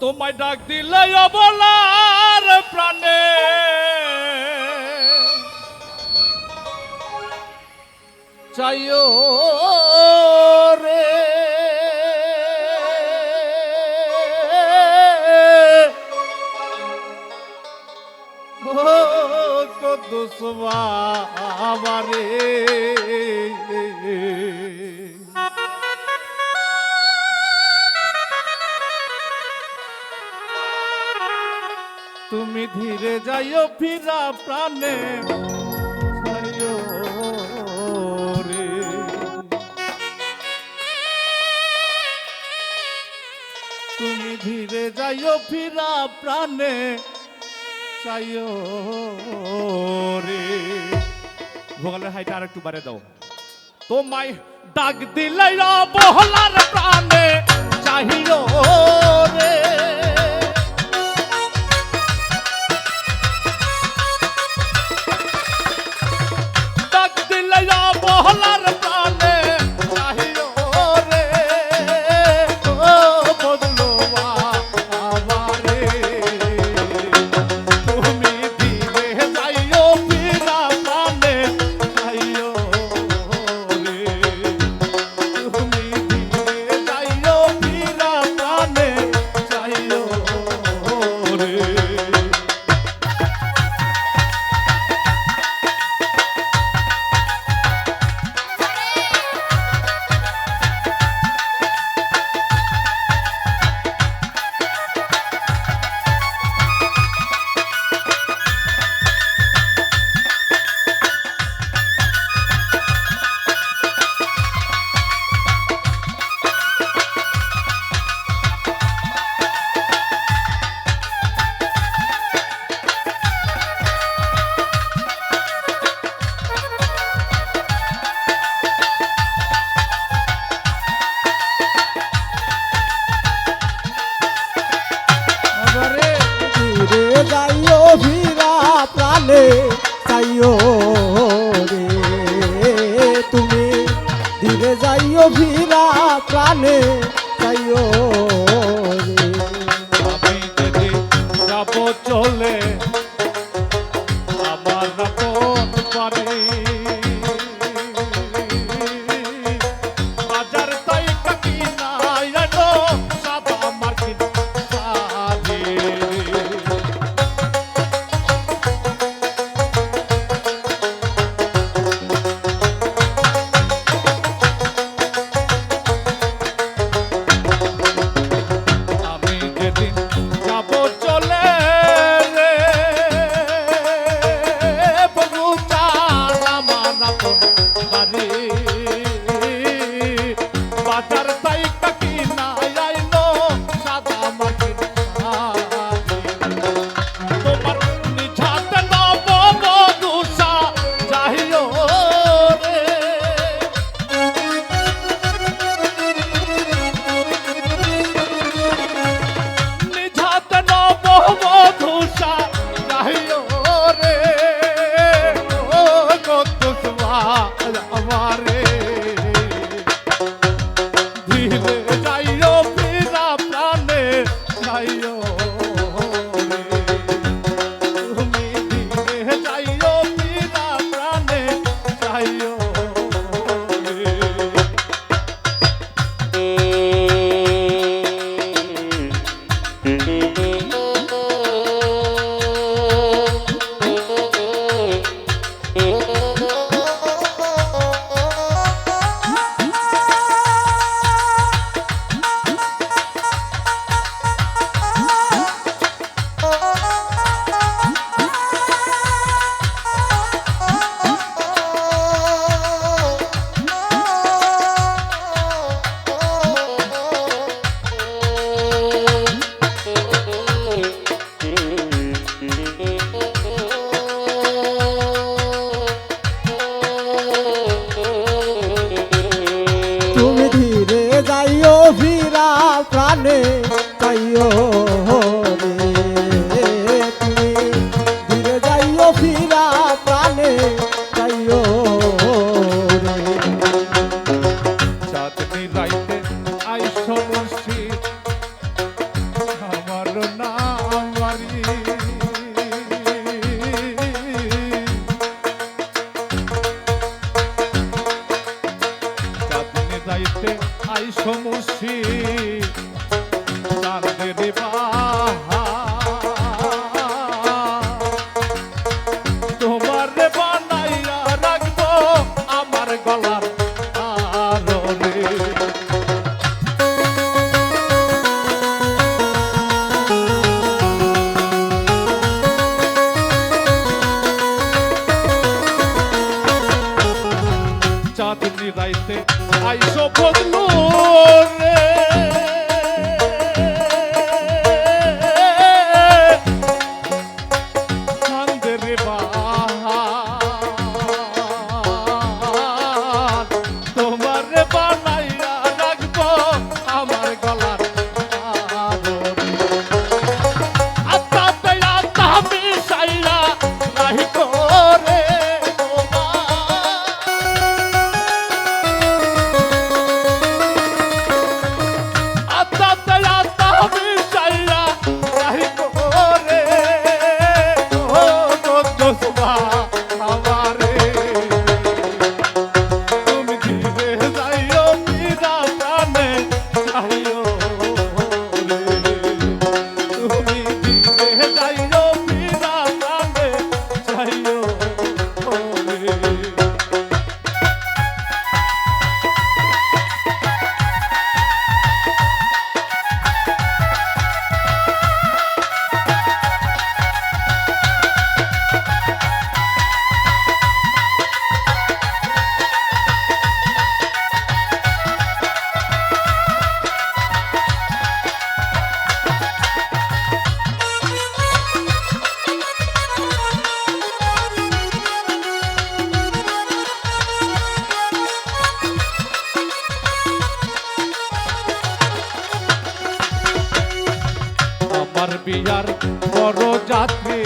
তোমায় ডাক দিলে অবলার প্রাণে। চাইও রে। দুসবা রে তুমি ধীরে যাইও, ফিরা প্রাণে। তুমি ধীরে যাইও, ফিরা প্রাণে। চাইও রে। ভোগালের হাইটা আর একটু বাড়ে দাও। তোমায় ডাক দিলাই বহলার প্রাণে। চাহিও রে যাইও ভিরা প্রাণে যাইও আমি চলে আমার সমস্যা তার দেবা দোসবা বিয়ার বড় যাত্রী